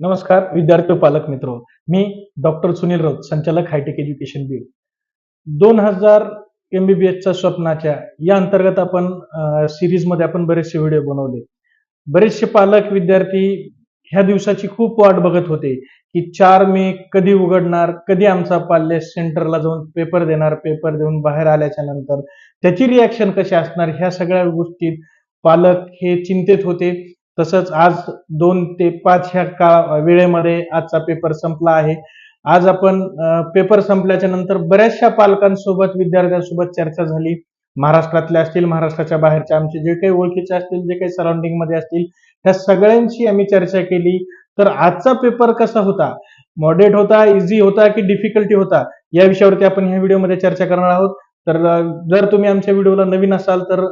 नमस्कार विद्यार्थी पालक मित्र. मी डॉक्टर सुनील राऊत संचालक हायटेक एज्युकेशन बीड. दोन हजार एमबीबीएसच्या स्वप्नाच्या या अंतर्गत आपण सिरीजमध्ये आपण बरेचसे व्हिडिओ बनवले. बरेचसे पालक विद्यार्थी ह्या दिवसाची खूप वाट बघत होते की चार मे कधी उघडणार कधी आमचा पाल्य सेंटरला जाऊन पेपर देणार पेपर देऊन बाहेर आल्याच्यानंतर त्याची रिॲक्शन कशी असणार ह्या सगळ्या गोष्टीत पालक हे चिंतेत होते. तसंच आज दोन ते पाच ह्या काळ वेळेमध्ये आजचा पेपर संपला आहे. आज आपण पेपर संपल्याच्या नंतर बऱ्याचशा पालकांसोबत विद्यार्थ्यांसोबत चर्चा झाली. महाराष्ट्रातल्या असतील महाराष्ट्राच्या बाहेरच्या आमचे जे काही ओळखीचे असतील जे काही सराउंडिंगमध्ये असतील त्या सगळ्यांशी आम्ही चर्चा केली. तर आजचा पेपर कसा होता? मॉडरेट होता इझी होता की डिफिकल्टी होता? या विषयावरती आपण ह्या व्हिडिओमध्ये चर्चा करणार आहोत. तर जर तुम्ही आमच्या व्हिडिओला नवीन असाल तर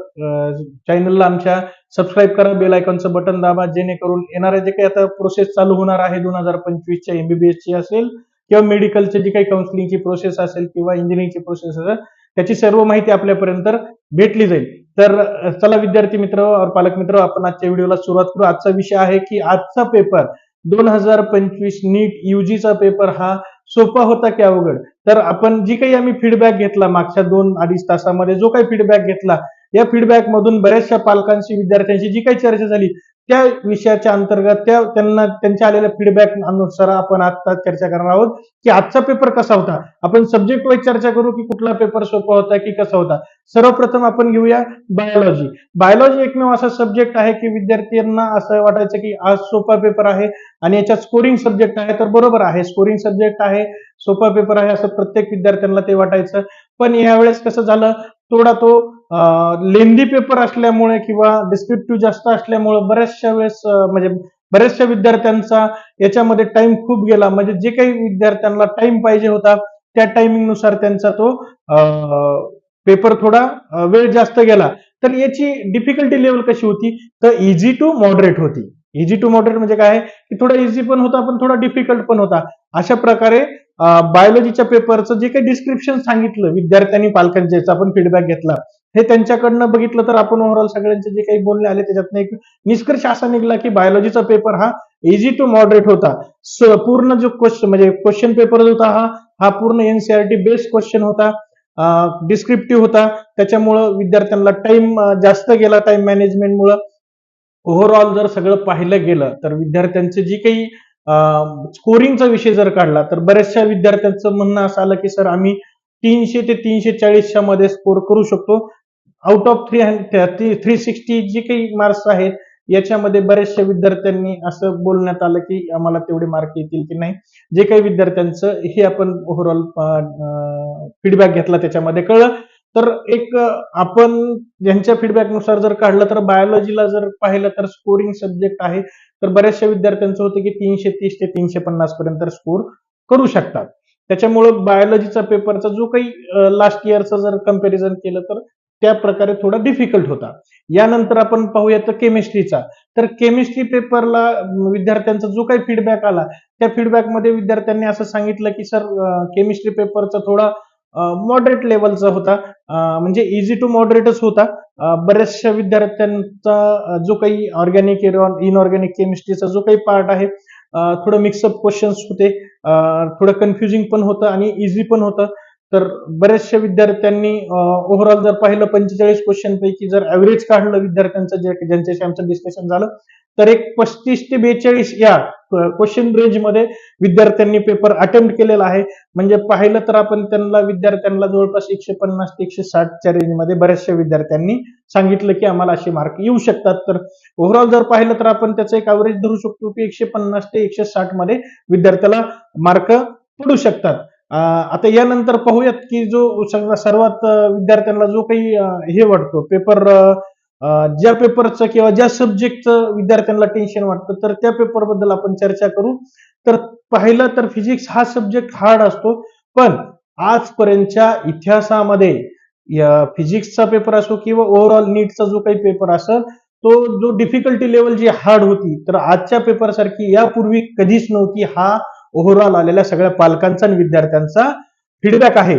चॅनलला आमच्या सबस्क्राईब करा बेल आयकॉनचं बटन दाबा जेणेकरून येणारे जे काही आता प्रोसेस चालू होणार आहे दोन हजार पंचवीसच्या एमबीबीएसची असेल किंवा मेडिकलची जी काही काउन्सिलिंगची प्रोसेस असेल किंवा इंजिनिअरिंगची प्रोसेस असेल त्याची सर्व माहिती आपल्यापर्यंत भेटली जाईल. तर चला विद्यार्थी मित्र और पालक मित्र आपण आजच्या व्हिडिओला सुरुवात करू. आजचा विषय आहे की आजचा पेपर दोन हजार पंचवीस नीट युजीचा पेपर हा सोपा होता की अवघड. तर आपण जी काही आम्ही फीडबॅक घेतला मागच्या दोन अडीच तासामध्ये जो काही फीडबॅक घेतला या फीडबॅक मधून बऱ्याचशा पालकांशी विद्यार्थ्यांशी जी काही चर्चा झाली त्या विषयाच्या अंतर्गत त्या त्यांना त्यांच्या आलेल्या फीडबॅक अनुसार आपण आता चर्चा करणार आहोत की आजचा पेपर कसा होता. आपण सब्जेक्ट वाईज चर्चा करू की कुठला पेपर सोपा होता की कसा होता. सर्वप्रथम आपण घेऊया बायोलॉजी बायोलॉजी एकमेव असा सब्जेक्ट आहे की विद्यार्थ्यांना असं वाटायचं की आज सोपा पेपर आहे आणि याच्यात स्कोरिंग सब्जेक्ट आहे तर बरोबर आहे. स्कोरिंग सब्जेक्ट आहे सोपा पेपर आहे असं प्रत्येक विद्यार्थ्यांना ते वाटायचं. पण यावेळेस कसं झालं? थोडा तो लेंदी पेपर असल्यामुळे किंवा डिस्क्रिप्टिव्ह जास्त असल्यामुळे बऱ्याचशा वेळेस म्हणजे बऱ्याचशा विद्यार्थ्यांचा याच्यामध्ये टाइम खूप गेला. म्हणजे जे काही विद्यार्थ्यांना टाइम पाहिजे होता त्या टायमिंगनुसार त्यांचा तो पेपर थोडा वेळ जास्त गेला. तर याची डिफिकल्टी लेवल कशी होती? तर इझी टू मॉडरेट होती. इझी टू मॉडरेट म्हणजे काय? की थोडा इझी पण होता पण थोडा डिफिकल्ट पण होता. अशा प्रकारे बायोलॉजीच्या पेपरचं जे काही डिस्क्रिप्शन सांगितलं विद्यार्थ्यांनी पालकांच्या आपण फीडबॅक घेतला. हे त्यांच्याकडनं बघितलं तर आपण ओव्हरऑल सगळ्यांचे जे काही बोलणे आले त्याच्यातनं एक निष्कर्ष असा निघला की बायोलॉजीचा पेपर हा इझी टू मॉडरेट होता. पूर्ण जो क्वेश्चन म्हणजे क्वेश्चन पेपर होता हा हा पूर्ण एनसीआरटी बेस्ड क्वेश्चन होता. डिस्क्रिप्टिव्ह होता. त्याच्यामुळं विद्यार्थ्यांना टाइम जास्त गेला टाइम मॅनेजमेंटमुळं ओव्हरऑल जर सगळं पाहिलं गेलं तर विद्यार्थ्यांचे जी काही स्कोरिंगचा विषय जर काढला तर बऱ्याचशा विद्यार्थ्यांचं म्हणणं असं आलं की सर आम्ही तीनशे ते तीनशे चाळीसच्या मध्ये स्कोर करू शकतो. Out of three three sixty जे काही मार्क्स आहेत याच्यामध्ये बऱ्याचशा विद्यार्थ्यांनी असं बोलण्यात आलं की आम्हाला तेवढे मार्क येतील की नाही. जे काही विद्यार्थ्यांचं हे आपण ओव्हरऑल फीडबॅक घेतला त्याच्यामध्ये कळलं. तर एक आपण ज्यांच्या फीडबॅकनुसार जर काढलं तर बायोलॉजीला जर पाहिलं तर स्कोरिंग सब्जेक्ट आहे. तर बऱ्याचशा विद्यार्थ्यांचं होतं की तीनशे तीस ते तीनशे पन्नास पर्यंत स्कोर करू शकतात. त्याच्यामुळं बायोलॉजीचा पेपरचा जो काही लास्ट इयरचा जर कंपॅरिझन केलं तर त्या प्रकारे थोडा डिफिकल्ट होता. यानंतर आपण पाहूया तर केमिस्ट्रीचा तर केमिस्ट्री पेपरला विद्यार्थ्यांचा जो काही फीडबॅक आला त्या फीडबॅकमध्ये विद्यार्थ्यांनी असं सांगितलं की सर केमिस्ट्री पेपरचा थोडा मॉडरेट लेवलचा होता. म्हणजे इझी टू मॉडरेटच होता. बऱ्याचशा विद्यार्थ्यांचा जो काही ऑर्गॅनिक इनऑर्गॅनिक केमिस्ट्रीचा जो काही पार्ट आहे थोडं मिक्सअप क्वेश्चन्स होते. थोडं कन्फ्युजिंग पण होतं आणि इझी पण होतं. तर बऱ्याचशा विद्यार्थ्यांनी ओव्हरऑल जर पाहिलं पंचेचाळीस क्वेश्चन पैकी जर ऍव्हरेज काढलं विद्यार्थ्यांचं जे ज्यांच्याशी आमचं डिस्कशन झालं तर एक पस्तीस ते बेचाळीस या क्वेश्चन रेंजमध्ये विद्यार्थ्यांनी पेपर अटेम्प्ट केलेला आहे. म्हणजे पाहिलं तर आपण त्यांना विद्यार्थ्यांना जवळपास एकशे पन्नास ते एकशे साठच्या रेंजमध्ये बऱ्याचशा विद्यार्थ्यांनी सांगितलं की आम्हाला असे मार्क येऊ शकतात. तर ओव्हरऑल जर पाहिलं तर आपण त्याचं एक अवरेज धरू शकतो की एकशे पन्नास ते एकशे साठमध्ये विद्यार्थ्याला मार्क पडू शकतात. आता यानंतर पाहूयात की जो सर्वात विद्यार्थ्यांना जो काही हे वाटतो पेपर ज्या पेपरचं किंवा ज्या सब्जेक्टचं विद्यार्थ्यांना टेन्शन वाटतं तर त्या पेपरबद्दल आपण चर्चा करू. तर पाहिलं तर फिजिक्स हा सब्जेक्ट हार्ड असतो पण आजपर्यंतच्या इतिहासामध्ये फिजिक्सचा पेपर असो किंवा ओव्हरऑल नीटचा जो काही पेपर असेल तो जो डिफिकल्टी लेवल जी हार्ड होती तर आजच्या पेपर सारखी यापूर्वी कधीच नव्हती हा ओव्हरऑल आलेल्या सगळ्या पालकांचा आणि विद्यार्थ्यांचा फीडबॅक आहे.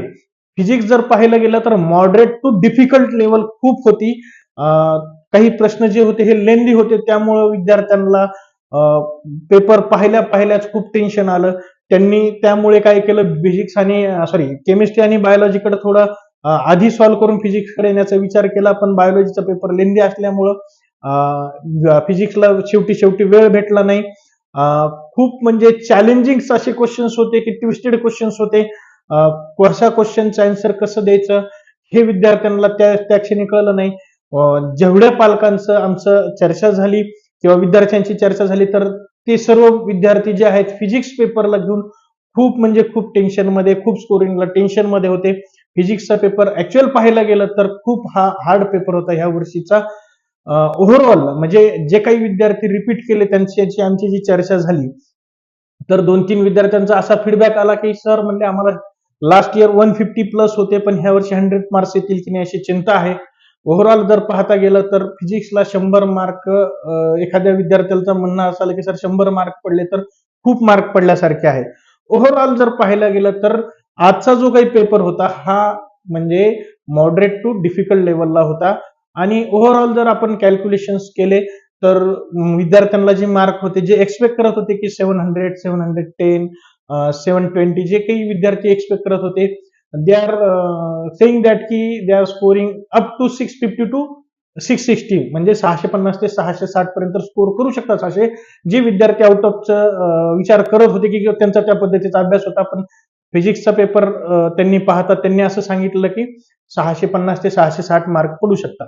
फिजिक्स जर पाहिलं गेलं तर मॉडरेट टू डिफिकल्ट लेवल खूप होती. काही प्रश्न जे होते हे लेंदी होते. त्यामुळं विद्यार्थ्यांना पेपर पाहिल्या पाहिल्याच खूप टेन्शन आलं. त्यांनी त्यामुळे काय केलं? फिजिक्स आणि सॉरी केमिस्ट्री आणि बायोलॉजीकडे थोडं आधी सॉल्व्ह करून फिजिक्सकडे येण्याचा विचार केला. पण बायोलॉजीचा पेपर लेंदी असल्यामुळं फिजिक्सला शेवटी शेवटी वेळ भेटला नाही. खूप म्हणजे चॅलेंजिंग असे क्वेश्चन्स होते की ट्विस्टेड क्वेश्चन्स होते. अं, क्वेश्चनचं आन्सर कसं द्यायचं? हे विद्यार्थ्यांना त्या त्या क्षणी कळलं नाही. जेवढ्या पालकांचं आमचं चर्चा झाली किंवा विद्यार्थ्यांची चर्चा झाली तर ते सर्व विद्यार्थी जे आहेत फिजिक्स पेपरला घेऊन खूप म्हणजे खूप टेन्शनमध्ये खूप स्कोरिंगला टेन्शनमध्ये होते. फिजिक्सचा पेपर ऍक्च्युअल पाहायला गेलं तर खूप हा हार्ड पेपर होता ह्या वर्षीचा. ओव्हरऑल म्हणजे जे काही विद्यार्थी रिपीट केले त्यांची आमची जी चर्चा झाली तर दोन तीन विद्यार्थ्यांचा असा फीडबॅक आला की सर म्हणजे आम्हाला last year one fifty plus होते पण ह्या वर्षी हंड्रेड मार्क्स येतील की नाही अशी चिंता आहे. ओव्हरऑल जर पाहता गेलं तर फिजिक्सला शंभर मार्क एखाद्या विद्यार्थ्याचं म्हणणं असाल की सर शंभर मार्क पडले तर खूप मार्क पडल्यासारखे आहे. ओव्हरऑल जर पाहायला गेलं तर आजचा जो काही पेपर होता हा म्हणजे मॉडरेट टू डिफिकल्ट लेवलला होता. आणि ओव्हरऑल जर आपण कॅल्क्युलेशन्स केले तर विद्यार्थ्यांना जे मार्क होते जे एक्सपेक्ट करत होते की seven hundred seven hundred ten seven twenty जे काही विद्यार्थी एक्सपेक्ट करत होते दे आर सेईंग दॅट की they are scoring up to six fifty to six sixty म्हणजे सहाशे पन्नास ते सहाशे साठ पर्यंत स्कोर करू शकतात असे जे विद्यार्थी आउट ऑफचं विचार करत होते की त्यांचा त्या पद्धतीचा अभ्यास होता. पण फिजिक्सचा पेपर त्यांनी पाहता त्यांनी असं सांगितलं की सहाशे पन्नास ते सहाशे साठ मार्क पडू शकतात.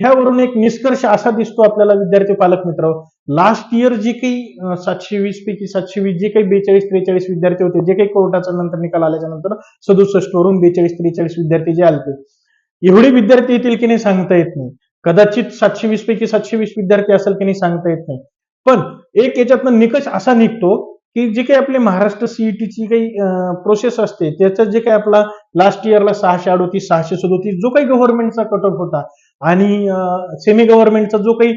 ह्यावरून एक निष्कर्ष असा दिसतो आपल्याला विद्यार्थी पालक मित्र लास्ट इयर जे काही सातशे वीस पैकी सातशे वीस जे काही बेचाळीस त्रेचाळीस विद्यार्थी होते जे काही कोर्टाचा नंतर निकाल आल्याच्यानंतर सदुसष्ट वरून बेचाळीस त्रेचाळीस विद्यार्थी जे आले एवढे विद्यार्थी येतील की नाही सांगता येत नाही. कदाचित सातशे वीस पैकी सातशे वीस विद्यार्थी असेल की नाही सांगता येत नाही. पण एक याच्यातनं निकष असा निघतो की जे काही आपली महाराष्ट्र सीईटीची काही प्रोसेस असते त्याचं जे काही आपला लास्ट इयरला सहाशे अडोतीस सहाशे सदोतीस जो काही गव्हर्नमेंटचा कट ऑफ होता आणि सेमी गव्हर्नमेंटचा जो काही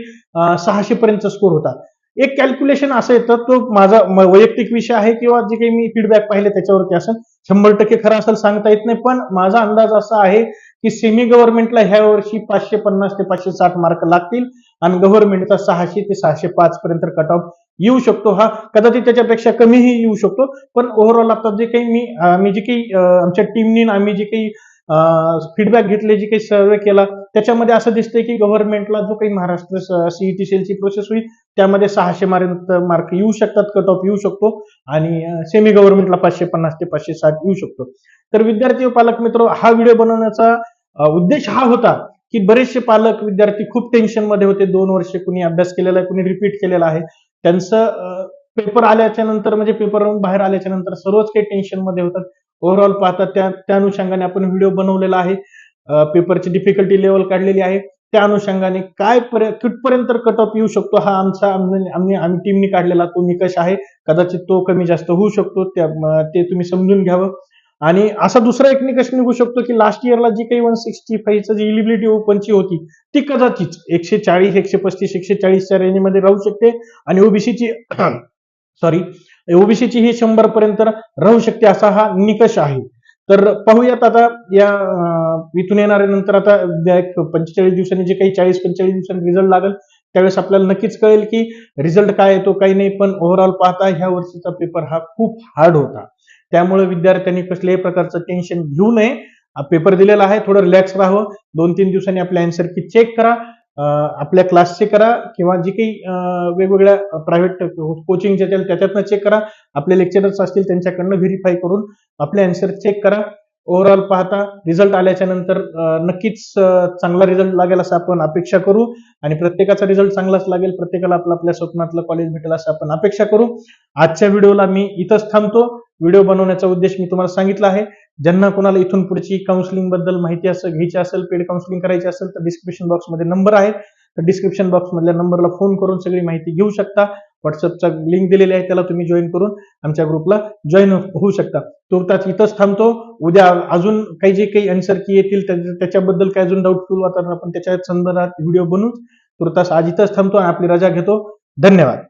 सहाशे पर्यंतचा स्कोर होता. एक कॅल्क्युलेशन असं येतं तो माझा वैयक्तिक विषय आहे किंवा जे काही मी फीडबॅक पाहिले त्याच्यावरती असेल शंभर टक्के खरं असेल सांगता येत नाही पण माझा अंदाज असा आहे की सेमी गव्हर्नमेंटला ह्या वर्षी पाचशे पन्नास ते पाचशे साठ मार्क लागतील आणि गव्हर्नमेंटचा सहाशे ते सहाशे पाच पर्यंत कट ऑफ येऊ शकतो हा. कदाचित त्याच्यापेक्षा कमीही येऊ शकतो पण ओव्हरऑल आता जे काही मी मी जे काही आमच्या टीमनी आम्ही जे काही फीडबॅक घेतले जे काही सर्वे केला त्याच्यामध्ये असं दिसतंय की गव्हर्नमेंटला जो काही महाराष्ट्र सीईटी सेलची प्रोसेस होईल त्यामध्ये सहाशे मार्क मार्क येऊ शकतात कट ऑफ येऊ शकतो आणि सेमी गव्हर्नमेंटला पाचशे पन्नास ते पाचशे साठ येऊ शकतो. तर विद्यार्थी पालक मित्र हा व्हिडिओ बनवण्याचा उद्देश हा होता की बरेचसे पालक विद्यार्थी खूप टेन्शनमध्ये होते. दोन वर्षे कुणी अभ्यास केलेला आहे कुणी रिपीट केलेला आहे. त्यांचं पेपर आल्याच्यानंतर म्हणजे पेपर बाहेर आल्याच्यानंतर सर्वच काही टेन्शनमध्ये होतात. ओव्हरऑल पाहता त्या त्या अनुषंगाने आपण व्हिडिओ बनवलेला आहे. पेपरची डिफिकल्टी लेवल काढलेली आहे. त्या अनुषंगाने काय पर्य- कुठपर्यंत कट ऑफ येऊ शकतो हा आमचा आम्ही आम्ही टीमने टीमनी काढलेला तो निकष आहे. कदाचित तो कमी जास्त होऊ शकतो त्या ते तुम्ही समजून घ्यावं. आणि असा दुसरा एक निकष निघू शकतो की लास्ट इयरला जी काही वन सिक्स्टी फाईव्हचं जी इलिबिलिटी ओपनची होती ती कदाचित एकशे चाळीस एकशे पस्तीस एकशे चाळीसच्या रेंजमध्ये राहू शकते. आणि ओबीसीची सॉरी ओबीसीची ही शंभर पर्यंत राहू शकते असा हा निकष आहे. तर पाहूयात आता या इथून येणाऱ्या नंतर आता एक पंचेचाळीस दिवसांनी जे काही चाळीस पंचेचाळीस दिवसांनी रिझल्ट लागेल त्यावेळेस आपल्याला नक्कीच कळेल की रिझल्ट काय येतो काही नाही पण ओव्हरऑल पाहता ह्या वर्षीचा पेपर हा खूप हार्ड होता. त्यामुळे विद्यार्थ्यांनी कसल्याही प्रकारचं टेन्शन घेऊ नये. पेपर दिलेला आहे थोडं रिलॅक्स राहावं. दोन तीन दिवसांनी आपल्या अँसर की चेक करा. आपल्या क्लासचे करा किंवा जी काही वेगवेगळ्या प्रायव्हेट कोचिंग त्याच्यातनं चेक करा. आपले लेक्चरर्स असतील त्यांच्याकडनं व्हेरीफाय करून आपले आन्सर चेक करा. ओव्हरऑल पाहता रिझल्ट आल्याच्यानंतर नक्कीच चांगला रिझल्ट लागेल असं आपण अपेक्षा करू. आणि प्रत्येकाचा रिझल्ट चांगलाच लागेल प्रत्येकाला आपलं आपल्या स्वप्नातलं कॉलेज भेटेल असं आपण अपेक्षा करू. आजच्या व्हिडिओला मी इथंच थांबतो. व्हिडिओ बनवण्याचा उद्देश मी तुम्हाला सांगितला आहे. ज्यांना कोणाला इथून पुढची काउन्सिलिंगबद्दल माहिती असं घ्यायची असेल पेड काउन्सिलिंग करायची असेल तर डिस्क्रिप्शन बॉक्समध्ये नंबर आहे. तर डिस्क्रिप्शन बॉक्स मधल्या नंबरला फोन करून सगळी माहिती घेऊ शकता. व्हॉट्सअपचा लिंक दिलेली आहे त्याला तुम्ही जॉईन करून आमच्या ग्रुपला जॉईन होऊ शकता. तुर्तास इथंच थांबतो. उद्या अजून काही जे काही आन्सर की येतील त्याच्याबद्दल काय अजून डाऊटफुल वातावरण आपण त्याच्या संदर्भात व्हिडिओ बनवू. तुर्तास आज इथंच थांबतो आणि आपली रजा घेतो. धन्यवाद.